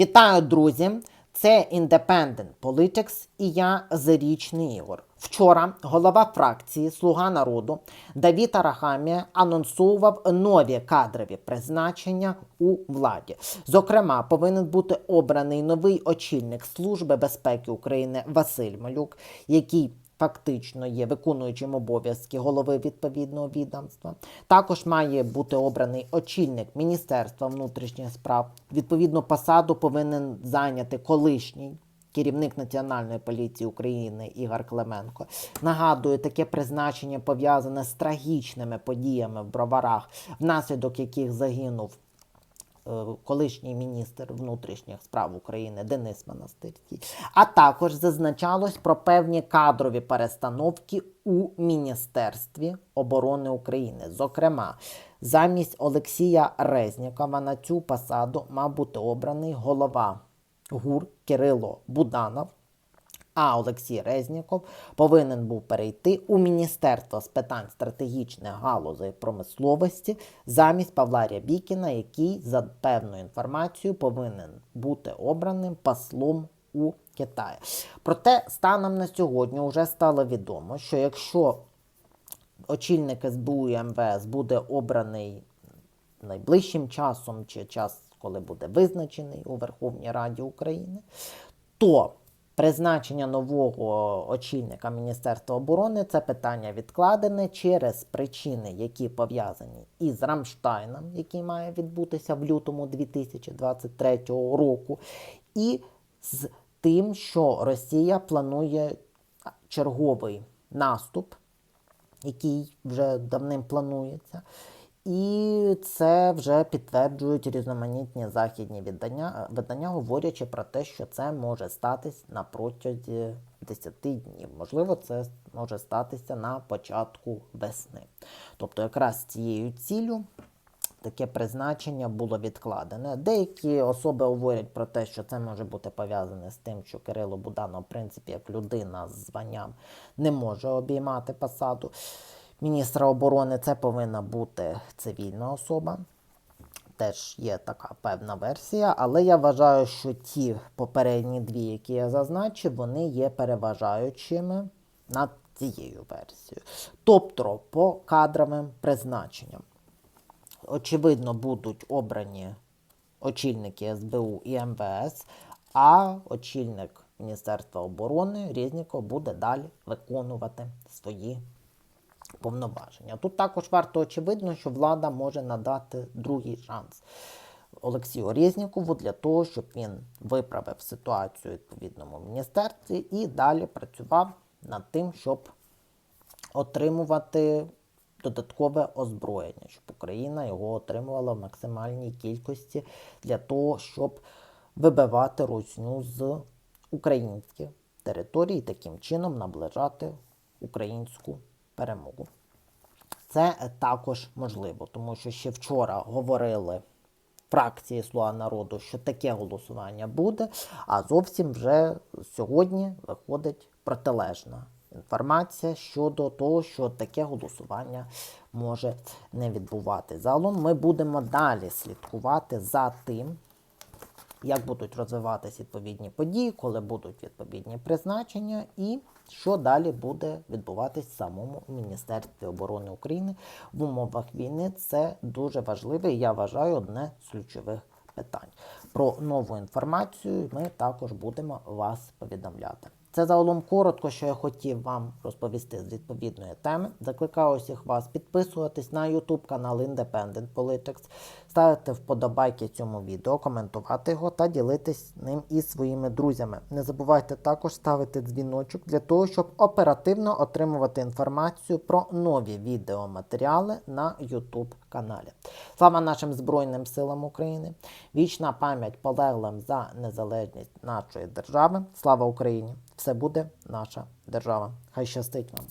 Вітаю, друзі! Це Independent Politics і я Зарічний Ігор. Вчора голова фракції Слуга народу Давід Арахамія анонсував нові кадрові призначення у владі. Зокрема, повинен бути обраний новий очільник Служби безпеки України Василь Малюк, який фактично є виконуючим обов'язки голови відповідного відомства. Також має бути обраний очільник Міністерства внутрішніх справ. Відповідну посаду повинен зайняти колишній. Керівник Національної поліції України Ігор Клименко. Нагадую, таке призначення пов'язане з трагічними подіями в броварах, внаслідок яких загинув колишній міністр внутрішніх справ України Денис Монастирський. А також зазначалось про певні кадрові перестановки у Міністерстві оборони України. Зокрема, замість Олексія Резнікова на цю посаду мав бути обраний голова ГУР Кирило Буданов. А Олексій Резніков повинен був перейти у Міністерство з питань стратегічних галузей промисловості замість Павла Рябікіна, який за певною інформацією повинен бути обраним послом у Китаї. Проте станом на сьогодні вже стало відомо, що якщо очільник СБУ і МВС буде обраний найближчим часом чи час, коли буде визначений у Верховній Раді України, то призначення нового очільника Міністерства оборони це питання відкладене через причини, які пов'язані із Рамштайном, який має відбутися в лютому 2023 року, і з тим, що Росія планує черговий наступ, який вже давним планується. І це вже підтверджують різноманітні західні видання, видання, говорячи про те, що це може статись на протязі 10 днів. Можливо, це може статися на початку весни. Тобто, якраз цією ціллю таке призначення було відкладене. Деякі особи говорять про те, що це може бути пов'язане з тим, що Кирило Буданов, в принципі, як людина з званням не може обіймати посаду міністра оборони. Це повинна бути цивільна особа. Теж є така певна версія, але я вважаю, що ті попередні дві, які я зазначив, вони є переважаючими над цією версією. Тобто по кадровим призначенням очевидно, будуть обрані очільники СБУ і МВС, а очільник Міністерства оборони Різніков буде далі виконувати свої повноваження. Тут також варто очевидно, що влада може надати другий шанс Олексію Різнікову для того, щоб він виправив ситуацію у відповідному міністерстві і далі працював над тим, щоб отримувати додаткове озброєння, щоб Україна його отримувала в максимальній кількості для того, щоб вибивати русню з українських і таким чином наближати українську перемогу. Це також можливо, тому що ще вчора говорили фракції Слуга народу, що таке голосування буде, а зовсім вже сьогодні виходить протилежна інформація щодо того, що таке голосування може не відбувати. Загалом ми будемо далі слідкувати за тим, як будуть розвиватися відповідні події, коли будуть відповідні призначення, і що далі буде відбуватись в самому Міністерстві оборони України в умовах війни. Це дуже важливе, я вважаю, одне з ключових питань. Про нову інформацію ми також будемо вас повідомляти. Це загалом коротко, що я хотів вам розповісти з відповідної теми. Закликаю усіх вас підписуватись на YouTube канал Independent Politics, ставити вподобайки цьому відео, коментувати його та ділитись ним із своїми друзями. Не забувайте також ставити дзвіночок для того, щоб оперативно отримувати інформацію про нові відеоматеріали на YouTube каналі. Слава нашим Збройним силам України! Вічна пам'ять полеглим за незалежність нашої держави. Слава Україні! Все буде наша держава. Хай щастить вам!